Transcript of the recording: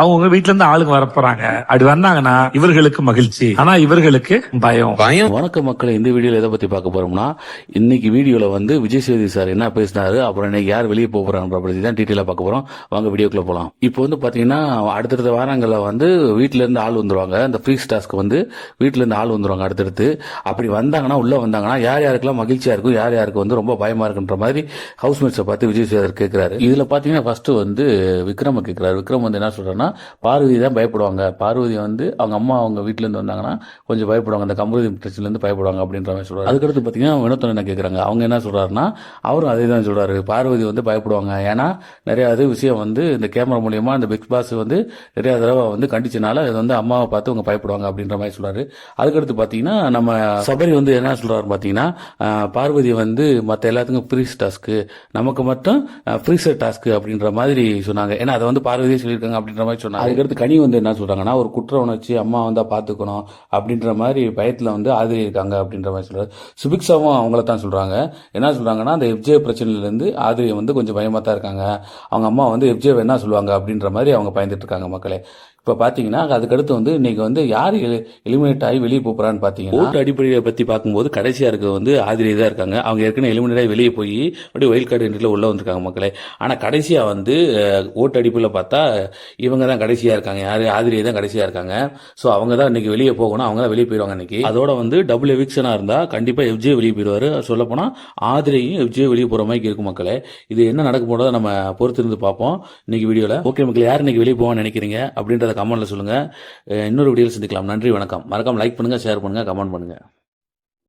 அவங்க வீட்ல இருந்து ஆளுங்க வரப்போறாங்க அப்படி வந்தாங்கன்னா இவர்களுக்கு மகிழ்ச்சி. ஆனா இவர்களுக்கு பயம். பயம். வணக்கம் மக்களை இந்த வீடியோல எதை பத்தி பார்க்க போறோம்னா இன்னைக்கு வீடியோல வந்து விஜய் சேதுபதி சார் என்ன பேசினாரு அப்புறம் இன்னைக்கு யார் வெளியே போக போறாங்க பத்தி தான் டீட்டெயிலா பார்க்க போறோம். வாங்க வீடியோக்குள்ள போலாம். இப்போ வந்து பாத்தீங்கன்னா அடுத்தடுத்த வாரங்கள்ல வந்து வீட்ல இருந்து ஆள் வந்துருவாங்க. இந்த ஃப்ரீ டாஸ்க்கு வந்து வீட்ல இருந்து ஆள் வந்துருவாங்க அடுத்தடுத்து. அப்படி வந்தாங்கன்னா உள்ள வந்தாங்கன்னா யார் யாருக்கெல்லாம் மகிழ்ச்சியா இருக்கும் யார் யாருக்கு வந்து ரொம்ப பயமா இருக்குன்ற மாதிரி ஹவுஸ்மேட்ஸை பார்த்து விஜய் சேதர் கேட்கிறாரு இதுல பாத்தீங்கன்னா ஃபர்ஸ்ட் வந்து விக்ரம கேட்கிறாரு விக்ரம் வந்து என்ன சொல்றாருன்னா பார்வதி தான் பயப்படுவாங்க. பார்வதி வந்து அவங்க அம்மா அவங்க வீட்டிலேருந்து வந்தாங்கன்னா கொஞ்சம் பயப்படுவாங்க. அந்த கம்பெனி பிரச்சனைலேருந்து பயப்படுவாங்க அப்படின்ற மாதிரி சொல்கிறார் அதுக்கடுத்து பார்த்தீங்கன்னா வினோத்தன் என்ன கேட்குறாங்க அவங்க என்ன சொல்கிறாருன்னா அவரும் அதே தான் சொல்கிறாரு பார்வதி வந்து பயப்படுவாங்க. ஏன்னா நிறையா அது விஷயம் வந்து இந்த கேமரா மூலியமாக அந்த பிக் பாஸ் வந்து நிறையா தடவை வந்து கண்டிச்சனால அது வந்து அம்மாவை பார்த்து அவங்க பயப்படுவாங்க அப்படின்ற மாதிரி சொல்கிறாரு அதுக்கடுத்து பார்த்தீங்கன்னா நம்ம சபரி வந்து என்ன சொல்கிறாரு பார்த்தீங்கன்னா பார்வதி வந்து மற்ற எல்லாத்துக்கும் ஃப்ரீஸ் டாஸ்க்கு நமக்கு மட்டும் ஃப்ரீசர் டாஸ்க்கு அப்படின்ற மாதிரி சொன்னாங்க. ஏன்னா அதை வந்து பார்வதியே சொல்லியிருக்காங்க அப்படின்ற மாதிரி சொன்னாங்க அதுக்கடுத்து கனி வந்து என்ன சொல்றாங்கன்னா ஒரு குற்ற உணர்ச்சி அம்மா வந்தா பாத்துக்கணும் அப்படின்ற மாதிரி பயத்துல வந்து ஆதரி இருக்காங்க அப்படின்ற மாதிரி சொல்றாரு. சுபிக்ஷாவும் அவங்கள தான் சொல்றாங்க. என்ன சொல்றாங்கன்னா அந்த எஃப்ஜே பிரச்சனையில இருந்து வந்து கொஞ்சம் பயமா தான் இருக்காங்க. அவங்க அம்மா வந்து எஃப்ஜே என்ன சொல்லுவாங்க அப்படின்ற மாதிரி அவங்க பயந்துட்டு இருக்காங்க மக்களே. இப்போ பார்த்தீங்கன்னா அதுக்கடுத்து வந்து இன்னைக்கு வந்து யார் எலிமினேட் ஆகி வெளியே போகிறான்னு பார்த்தீங்கன்னா ஓட்டு அடிப்படையை பற்றி பார்க்கும்போது கடைசியாக இருக்க வந்து ஆதிரி தான் இருக்காங்க. அவங்க ஏற்கனவே எலிமினேட் ஆகி வெளியே போய் அப்படியே ஒயில் கார்டு என்ட்ரியில் உள்ளே வந்திருக்காங்க மக்களே. ஆனால் கடைசியாக வந்து ஓட்டு அடிப்பில் பார்த்தா இவங்க தான் கடைசியாக இருக்காங்க. யார்? ஆதிரியை தான் கடைசியாக இருக்காங்க. ஸோ அவங்க தான் இன்னைக்கு வெளியே போகணும். அவங்க தான் வெளியே போயிடுவாங்க இன்னைக்கு. அதோட வந்து டபுள் எவிக்ஷனாக இருந்தால் கண்டிப்பாக எஃப்ஜே வெளியே போயிடுவார். சொல்லப்போனால் ஆதிரியும் எஃப்ஜே வெளியே போகிற மாதிரி இருக்கும் மக்களே. இது என்ன நடக்க போனதை நம்ம பொறுத்து இருந்து பார்ப்போம் இன்னைக்கு வீடியோவில் ஓகே மக்கள் யார் இன்னைக்கு வெளியே போவான்னு நினைக்கிறீங்க? அப்படின்றத கமெண்ட்டில் சொல்லுங்கள் இன்னொரு வீடியோவில் சந்திக்கலாம். நன்றி வணக்கம். மறக்காமல் லைக் பண்ணுங்க ஷேர் பண்ணுங்கள் கமெண்ட் பண்ணுங்கள்